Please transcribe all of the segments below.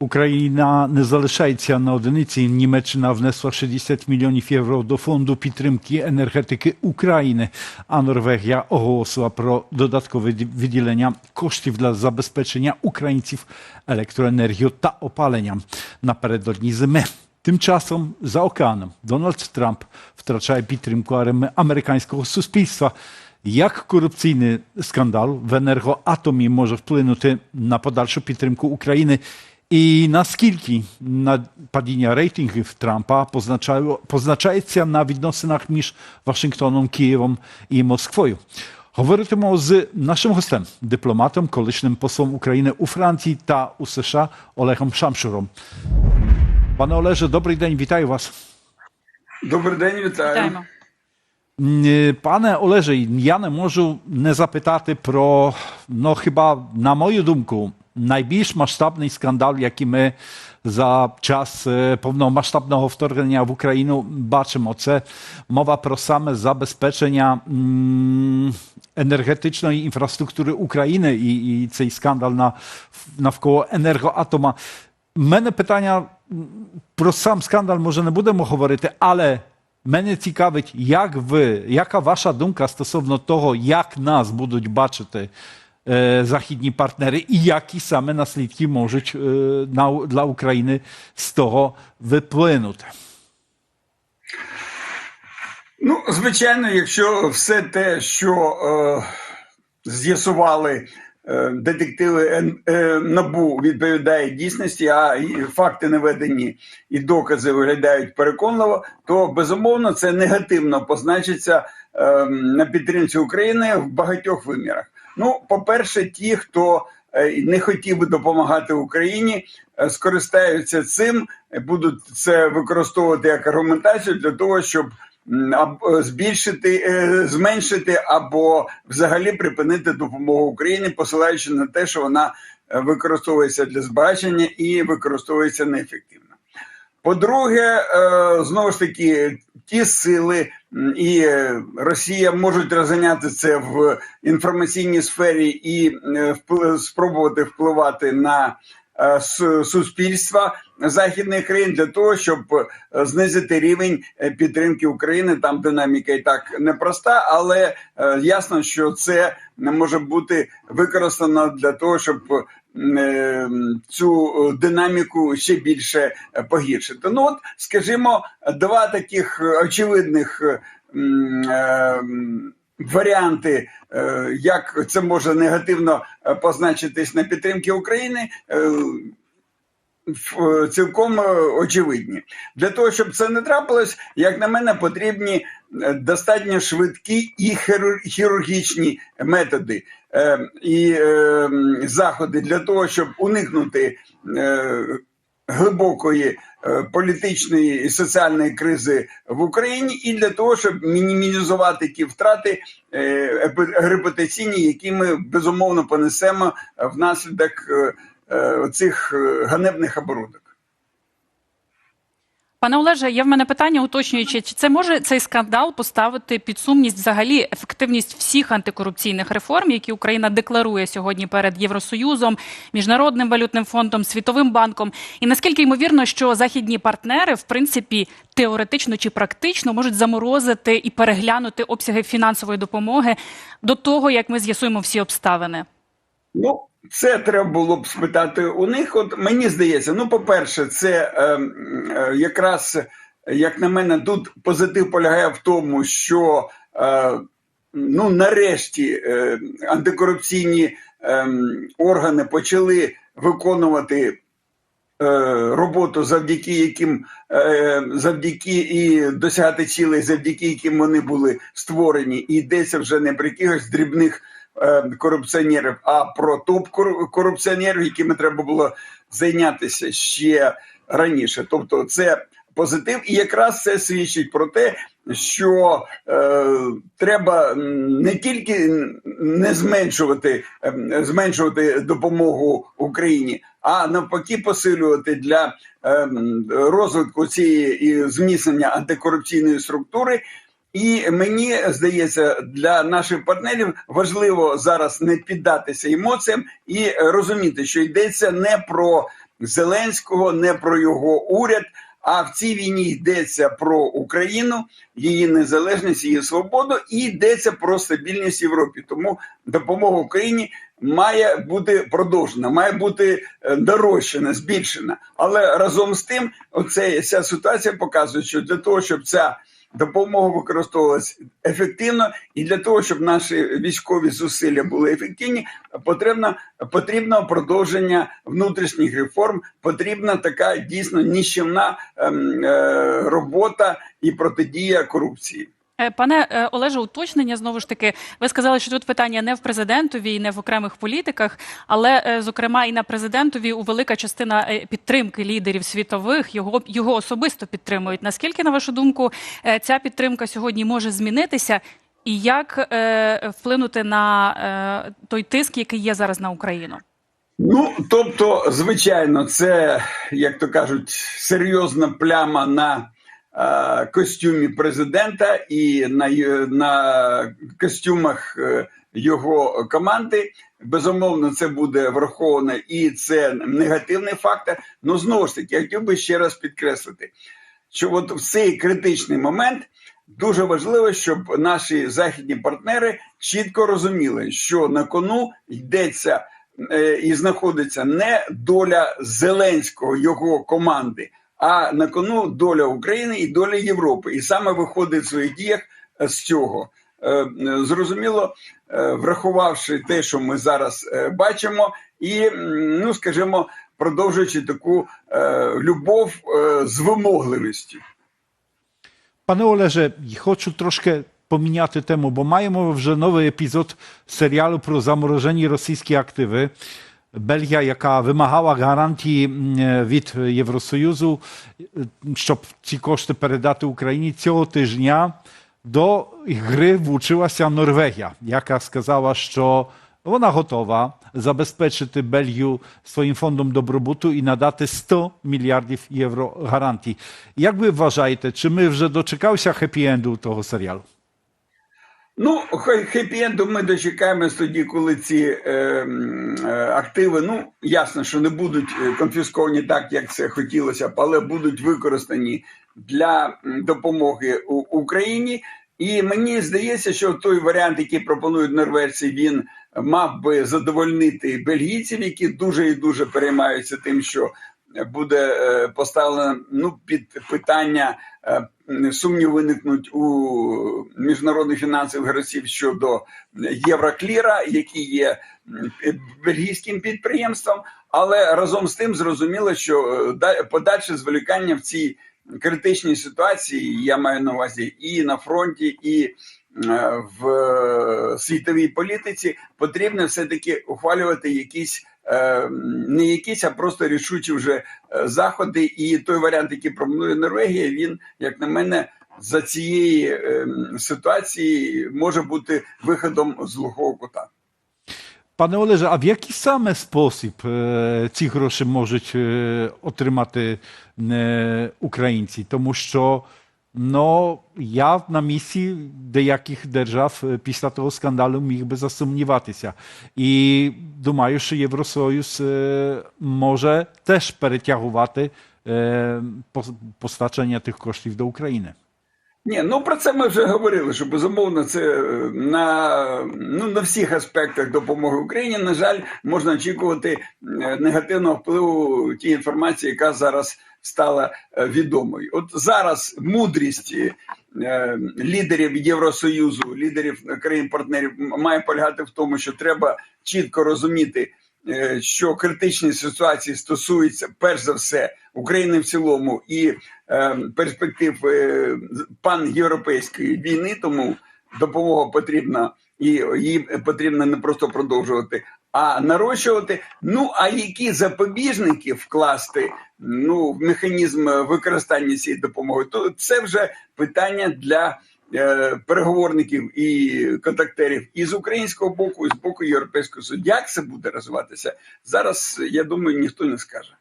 Україна не залишається на одиниці. Німеччина внесла 60 мільйонів євро до фонду підтримки енергетики України. А Норвегія оголосила про додаткове ді- виділення коштів для забезпечення українців електроенергією та опаленням напередодні зими. Тим часом за океаном Дональд Трамп втрачає підтримку американського суспільства. Як корупційний скандал в енергоатомі може вплинути на подальшу підтримку України? І наскільки на падіння рейтингів Трампа позначає- позначається на відносинах між Вашингтоном, Києвом і Москвою? Говоритимо з нашим гостем, дипломатом, колишнім послом України у Франції та у США Олегом Шамшуром. Пане Олеже, добрий день, вітаю вас. Добрий день, вітаю. Вітаємо. М, е, Пане Олеже, я не можу не запитати про, ну хіба, на мою думку, найбільш масштабний скандал, який ми за час е, повномасштабного вторгнення в Україну бачимо. Це мова про саме забезпечення енергетичної інфраструктури України і, і цей скандал на, навколо енергоатома. Мене питання про сам скандал може не будемо говорити, але Мене цікавить, як ви, яка ваша думка стосовно того, як нас будуть бачити західні партнери, і які саме наслідки можуть для України з того виплинути? Ну, звичайно, якщо все те, що е, з'ясували е, детективи е, НАБУ, відповідає дійсності, а факти наведені і докази виглядають переконливо, то безумовно це негативно позначиться е, на підтримці України в багатьох вимірах. Ну, по-перше, ті, хто е, не хотів би допомагати Україні, е, скористаються цим, будуть це використовувати як аргументацію для того, щоб збільшити, е, зменшити або взагалі припинити допомогу Україні, посилаючи на те, що вона використовується для збагачення і використовується неефективно. По-друге, знову ж таки, ті сили і е, Росія можуть розганяти це в інформаційній сфері і е, спробувати впливати на е, суспільства західних країн для того, щоб знизити рівень підтримки України. Там динаміка і так непроста, але ясно, що це не може бути використано для того, щоб цю е, динаміку ще більше е, погіршити. Ну от, скажімо, два таких е, очевидних. е, е, Варіанти, е, як це може негативно е, позначитись на підтримки України, е, цілком е, очевидні. Для того, щоб це не трапилось, як на мене, потрібні е, достатньо швидкі і хірургічні методи е, і е, заходи для того, щоб уникнути е, глибокої е, політичної і соціальної кризи в Україні, і для того, щоб мінімізувати ті втрати е, репутаційні, які ми безумовно понесемо внаслідок цих ганебних оборудок. Пане Олеже, є в мене питання уточнюючи, чи це може цей скандал поставити під сумність взагалі ефективність всіх антикорупційних реформ, які Україна декларує сьогодні перед Євросоюзом, Міжнародним валютним фондом, Світовим банком? І наскільки ймовірно, що західні партнери, в принципі, теоретично чи практично можуть заморозити і переглянути обсяги фінансової допомоги до того, як ми з'ясуємо всі обставини? Ну, це треба було б спитати у них. От мені здається, ну, по-перше, це е, е, якраз, як на мене, тут позитив полягає в тому, що е, ну, нарешті е, антикорупційні е, органи почали виконувати. е, Роботу, завдяки яким е, завдяки і досягати цілей, завдяки яким вони були створені, і йдеться вже не про якихось дрібних корупціонерів, а про топ-корупціонерів, якими треба було зайнятися ще раніше. Тобто, це позитив, і якраз це свідчить про те, що е, треба не тільки не зменшувати, е, зменшувати допомогу Україні, а навпаки, посилювати для е, розвитку цієї і зміцнення антикорупційної структури. І мені здається, для наших партнерів важливо зараз не піддатися емоціям і розуміти, що йдеться не про Зеленського, не про його уряд. А в цій війні йдеться про Україну, її незалежність, її свободу, і йдеться про стабільність Європі. Тому допомога Україні має бути продовжена, має бути е, дорожчана, збільшена. Але разом з тим, оце ця ситуація показує, що для того, щоб ця допомога використовувалась ефективно, і для того, щоб наші військові зусилля були ефективні, потрібно потрібно продовження внутрішніх реформ. Потрібна така дійсно ніщівна ем, е, робота і протидія корупції. Е, Пане е, Олеже, уточнення знову ж таки. Ви сказали, що тут питання не в президентові і не в окремих політиках, але е, зокрема і на президентові у велика частина підтримки лідерів світових його його особисто підтримують. Наскільки, на вашу думку, ця підтримка сьогодні може змінитися, і як вплинути на той тиск, який є зараз на Україну? Ну тобто, звичайно, це як то кажуть, серйозна пляма на костюмі президента і на, на костюмах е, його команди. Безумовно, це буде враховано, і це негативний фактор. Ну знову ж таки, я хотів би ще раз підкреслити, що от в цей критичний момент дуже важливо, щоб наші західні партнери чітко розуміли, що на кону йдеться е, і знаходиться не доля Зеленського його команди, а на кону доля України і доля Європи. І саме виходить в своїх діях е, з цього. Е, е, Зрозуміло, врахувавши те, що ми зараз бачимо, і ну скажімо, продовжуючи таку любов з вимогливістю. Panie Oleże, хочу трошки поміняти тему, бо маємо вже новий епізод серіалу про заморожені російські активи. Бельгія, яка вимагала гарантії м, від Євросоюзу, е, щоб ці кошти передати Україні цього тижня до гри влучилася Норвегія, яка сказала, що вона готова забезпечити Бельгію своїм фондом добробуту і надати 100 мільярдів євро гарантій. Як ви вважаєте, чи ми вже дочекалися хеппі-енду того серіалу? Ну, хеппі-енду ми дочекаємось тоді, коли ці е, е, активи, ну ясно, що не будуть е, конфісковані так, як це хотілося б, але будуть використані для допомоги Україні. І мені здається, що той варіант, який пропонують норвежці, він мав би задовольнити бельгійців, які дуже і дуже переймаються тим, що буде е, поставлено ну під питання е, сумнів виникнуть у міжнародних фінансових гравців щодо Єврокліра, який є бельгійським підприємством, але разом з тим зрозуміло, що е, подальше зволікання в цій критичній ситуації, я маю на увазі і на фронті, і в світовій політиці потрібно все-таки ухвалювати якісь не якісь, а просто рішучі вже е, заходи. І той варіант, який пропонує Норвегія, він, як на мене, за цієї е, ситуації може бути виходом з глухого кута. Пане Олеже, а в який саме спосіб е, ці гроші можуть е, отримати українці? Тому що ну, я на місці деяких держав після того скандалу міг би засумніватися. І думаю, що Євросоюз може теж перетягувати постачання тих коштів до України. Ні, ну про це ми вже говорили, що безумовно це е, на, ну, на всіх аспектах допомоги Україні. На жаль, можна очікувати е, негативного впливу тієї інформації, яка зараз стала е, відомою. От зараз мудрість лідерів Євросоюзу, лідерів країн-партнерів має полягати в тому, що треба чітко розуміти. Е, Що критичні ситуації стосуються перш за все України в цілому і е, перспектив е, панєвропейської війни, тому допомога потрібна і її потрібно не просто продовжувати, а нарощувати. Ну а які запобіжники вкласти ну в механізм використання цієї допомоги, то це вже питання для. Е, Переговорників і контактерів і з українського боку, і з боку Європейського суду. Як це буде розвиватися зараз? Я думаю, ніхто не скаже.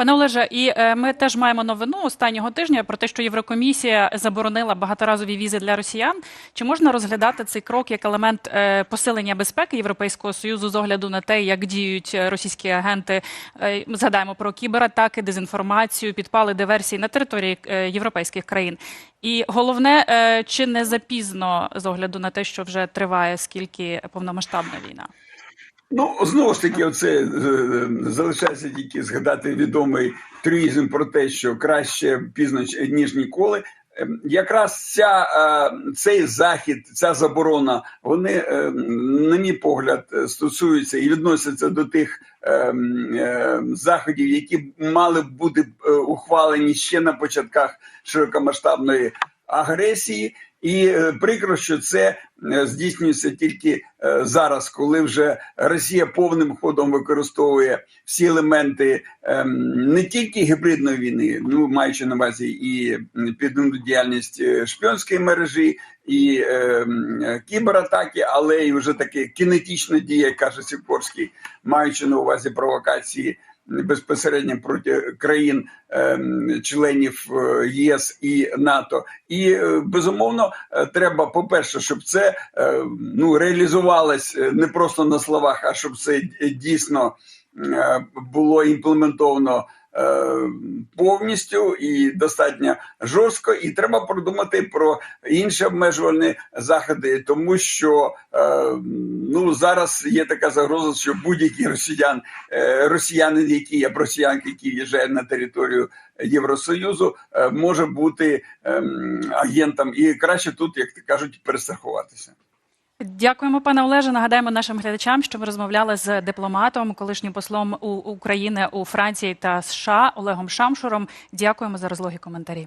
Пане Олеже, і е, ми теж маємо новину останнього тижня про те, що Єврокомісія заборонила багаторазові візи для росіян. Чи можна розглядати цей крок як елемент е, посилення безпеки Європейського союзу з огляду на те, як діють е, російські агенти? Ми Згадаємо про кібератаки, дезінформацію, підпали диверсії на території європейських країн. І головне, чи не запізно з огляду на те, що вже триває скільки повномасштабна війна? Ну, знову ж таки, оце е, залишається тільки згадати відомий трюїзм про те, що краще пізно ніж ніколи. Ем, Якраз ця, е, цей захід, ця заборона, вони, е, на мій погляд, е, стосуються і відносяться до тих е, заходів, які мали бути е, ухвалені ще на початках широкомасштабної агресії. І е, прикро, що це е, здійснюється тільки е, зараз, коли вже Росія повним ходом використовує всі елементи ем, не тільки гібридної війни, ну маючи на увазі і м, діяльність шпіонської мережі, і ем, кібератаки, але й вже таке кінетична дія, каже Сікорський, маючи на увазі провокації безпосередньо проти країн ем, членів е, єС і НАТО. І е, безумовно е, треба, по-перше, щоб це ну реалізувалось не просто на словах, а щоб це дійсно було імплементовано. Е, Повністю і достатньо жорстко, і треба продумати про інші обмежувальні заходи, тому що е, ну зараз є така загроза, що будь-який росіян, е, росіянин, які або росіянки, які в'їжджають на територію Євросоюзу, може бути ем, агентом, і краще тут, як ти кажуть, перестрахуватися. Дякуємо, пане Олеже. Нагадаємо нашим глядачам, що ми розмовляли з дипломатом, колишнім послом України у Франції та США Олегом Шамшуром. Дякуємо за розлогі коментарі.